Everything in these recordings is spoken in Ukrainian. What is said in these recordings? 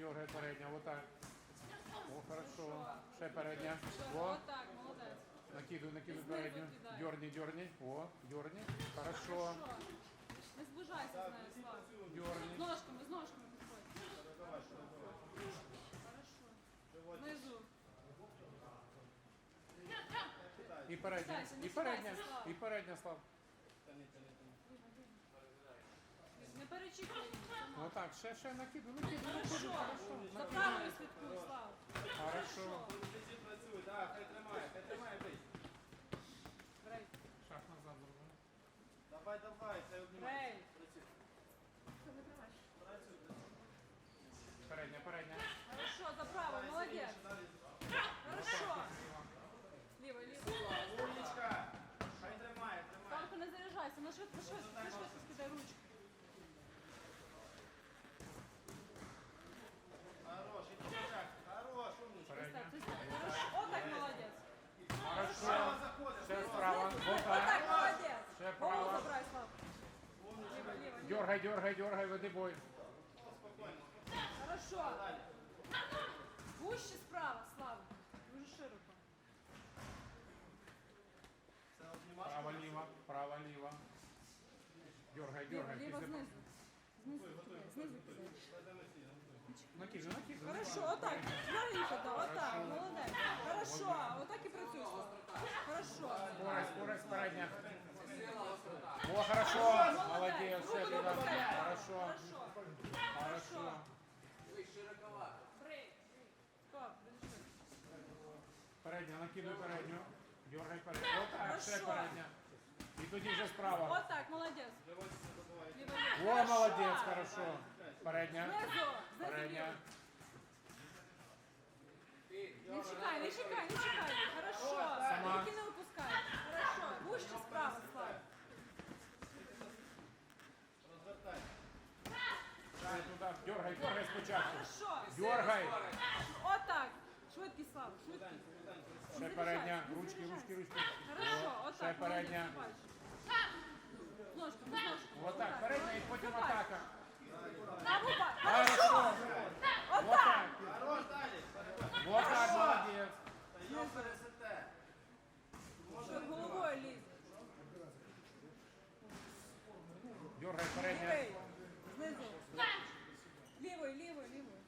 дергай передня, вот так. О, хорошо. Ще передня. О, Отак, молодець. накидуй, накидуй Знизу передню. кидай. Дерни, дерни. О, дерни. Хорошо. Що? Не зближайся з нею, Слав. З Дерни. ножками, з ножками підходь. Хорошо. Внизу. І передня. Кидайся, не І передня. кидайся, Слава. І передня, Слав. Не Перечікуй. Ну так, ще, ще накидуй, накидуй, накидуй. Хорошо. Хорошо. За накидуй. правою слідкуй, Слав. Хорошо. Працюй, так, хай тримає, хай тримає, бий. Шаг назад зробимо. Давай, давай, хай обнімає. Брей. Працюй. Передня, передня. Хорошо, за правою, молодець. Хорошо. Ліво, ліво. Умничка. Хай тримає, тримає. Славко, не заряджайся, на швидко, швидко, швидко Дергай, дергай, дергай, веди бой. Спокійно. Хорошо. Далі. Гуще справа, Слава. Дуже широко. Це обнімаш. Право, ліво, право, ліво. Дергай, Ліво, дергай. ліво Після- знизу. Знизу кидай, знизу кидай. Накидуй, накидуй. Хорошо, отак. Маленько, да, отак, молодець. Хорошо, отак і працюй. Слава. Передня, накидуй передню. Дергай передню. Отак, ще Хорошо. передня. І тоді вже справа. Отак, молодець. Ліво, ліво. О, молодець, хорошо. Передня. Знизу, знизу Передня. ліво. Не чекай, не чекай, не чекай. Хорошо. Сама. Руки не випускай. Хорошо. Гуще справа, Слава. Розвертай. Ще туди. Дергай, дергай спочатку. Хорошо. Дергай. Отак. Швидкість, Слава. Швидкість. Ще передня. Ручки, ручки, ручки. Хорошо, отак. Ще передня. молодець, бачиш. Ножку, без. Отак, передня і потім атака. На губа. Хорошо. Отак. Отак. Хорош, далі. Отак, молодець. Та його пересете. Головою лізь. Дергай передня. Знизу. Лівою, лівою, лівою.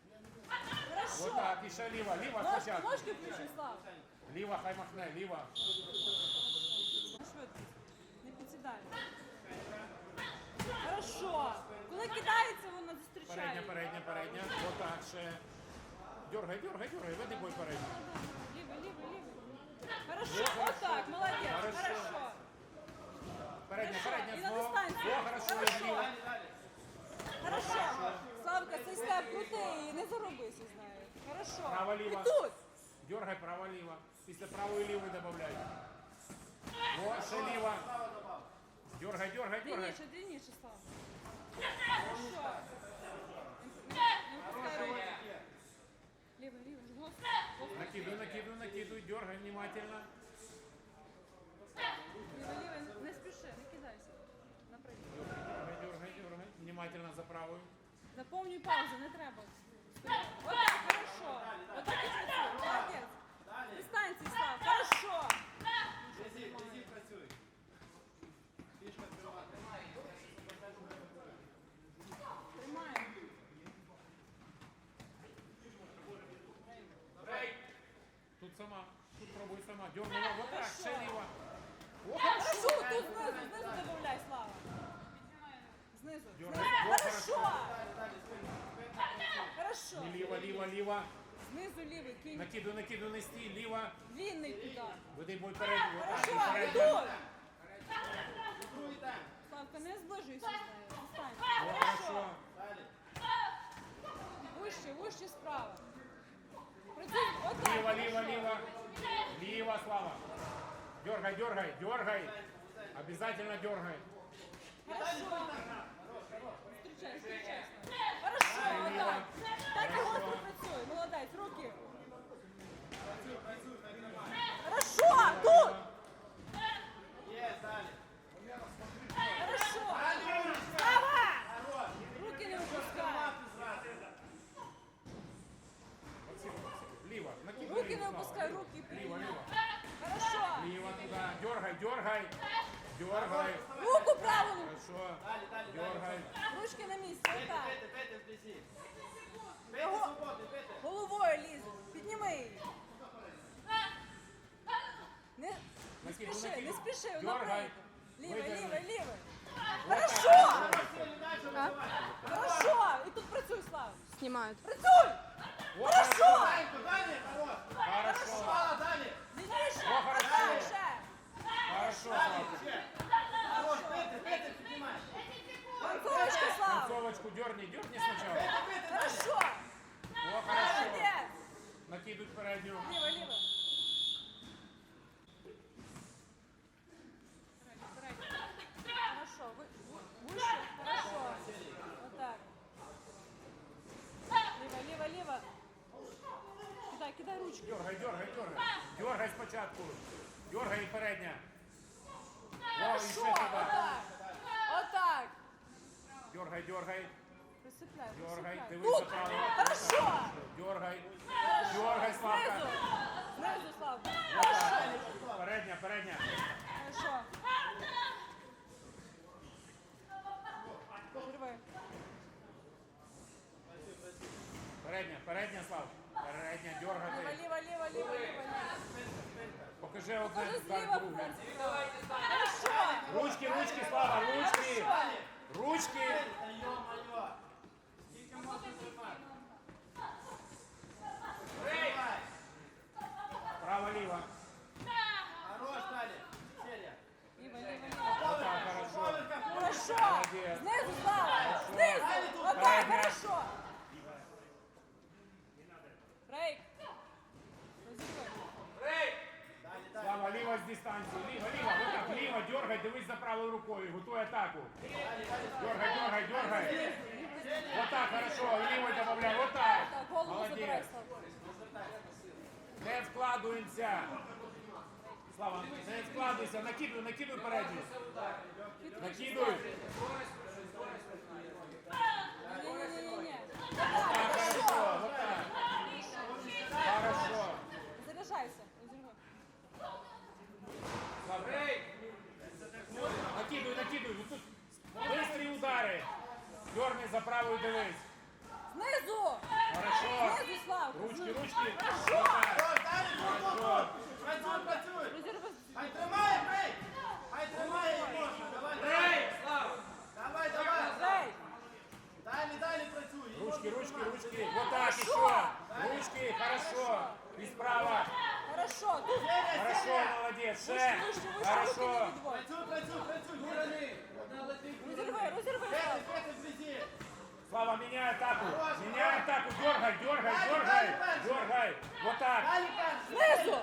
Хорошо. Отак, і ще ліва. Ліва спочатку. ножки включи, Слав. Ліва, хай махне, ліва. Швидкість. Не підсідай. Хорошо. Коли кидається, Передня, зустрічає. передня, передня. Отак ще. Дергай, дергай, дергай, веди бой передню. Лівий, лівий, лівий. Хорошо, отак, молодець. Хорошо. Хорошо. Передня, Хорошо, передня, на знов. дистанцію. О, хорошо, Хорошо. і вліво. Хорошо. Славка, цей степ крутий не заробися з нею. Хорошо. Право, ліво. І тут. Дергай право, ліво. Після правої лівої додай. О, ще ліво. Дергай, дергай, дергай. Длинніше, длинніше, Слава. Хорошо. Не- не випускай руки. Лівий, лівий, жгос. Накидывай, накидывай, накидывай, дергай внимательно. Лівий, лівий, не спіши, не кидайся. Наприклад. Дергай, дергай, дергай. Внимательно за правую. Заповнюй паузу, не треба. Дистанції став, хорошо. Тримаємо. Тут сама. Тут пробуй сама. Вот так, ще Хорошо, тут знизу, знизу добавляй, Слава. Знизу. Знизу. Хорошо. І ліво, ліво, ліво. Знизу лівий, кинь. Накидуй, накидуй, не стій. Ліво. Длинний туди. Веди бой і Хорошо, тут. Славка, не зближуйся з нею. Дистань. О, хорошо. Вище, вище справа. Працюй, отак. Ліво, ліво, хорошо. ліво. Ліво, Слава. Дергай, дергай, дергай. Обязательно дергай. Хорошо. Встречай, встречай. Хорошо, отак. Так і гостро працюй. Молодець, руки. Хорошо, тут. Є, далі. Хорошо. Слава! Руки не випускай. Мати зразу. Дергай. Руку праву. Хорошо. Далі, далі, далі. Дергай. Ручки на місці. Бити, Отак. бити, бити вблизі. Бити Його- свободи, бити. Головою лізу. Підніми її. Не, не спіши, не спіши. Витягни. лівий, лівий. Вот так, Хорошо. Далі. Хорошо. І тут працюй, Слава. Снимают. Працюй. Накидывай переднюю. Ліво, ліво. Хорошо. Вы, вы- выше. Хорошо. Вот так. Ліво, ліво, ліво. Кидай, кидай ручки. Дергай, дергай, дергай. Дергай спочатку. Дергай і передня. О, і Хорошо. ще туди. Отак. Отак. Дергай, дергай. Присипляй, Дергай. присипляй. Дивись Тут. направо. Хорошо. Дергай. Дергай, Славка. Знизу. Знизу, Славка. Передня, передня. Хорошо. Рви. Передня, передня, Слав. Передня, Ліво, дергати. ліво, ліво, ліво, ліво. Покажи одне, Покажи так зліва. друге. Хорошо. Ручки, ручки, Слава, ручки. Хорошо. Ручки. Молодець. Знизу, Слава. Знизу. Отак, хорошо. Брейк. Далі. Слава, ліво з дистанції. Ліво, ліво. Отак, ліво, дергай, дивись за правою рукою. Готуй атаку. Дергай, дергай, дергай. Отак, хорошо. І лівою добавляй. Отак. Так, Молодець. Не вкладуємося. Слава, не вкладуйся. Накидуй, накидуй передню. Накидуй. Ні-ні-ні-ні. Так, хорошо. Отак. Хорошо. Заряджайся. Розірви. Слава. Накидуй, накидуй. Вот тут быстрые удары. Дерни за правую дивись. Знизу. Хорошо. Знизу, Слав. Ручки, ручки. Хорошо. Отак. Хорошо. И справа. Хорошо. Хорошо, молодец. Ше. Вище, вище, Хорошо. Працюй, працюй, працюй. Гурани. Розірви, розірви. Слава, меняй атаку. Меняй атаку. Дергай, дергай, дергай. Дергай. Вот так. Далі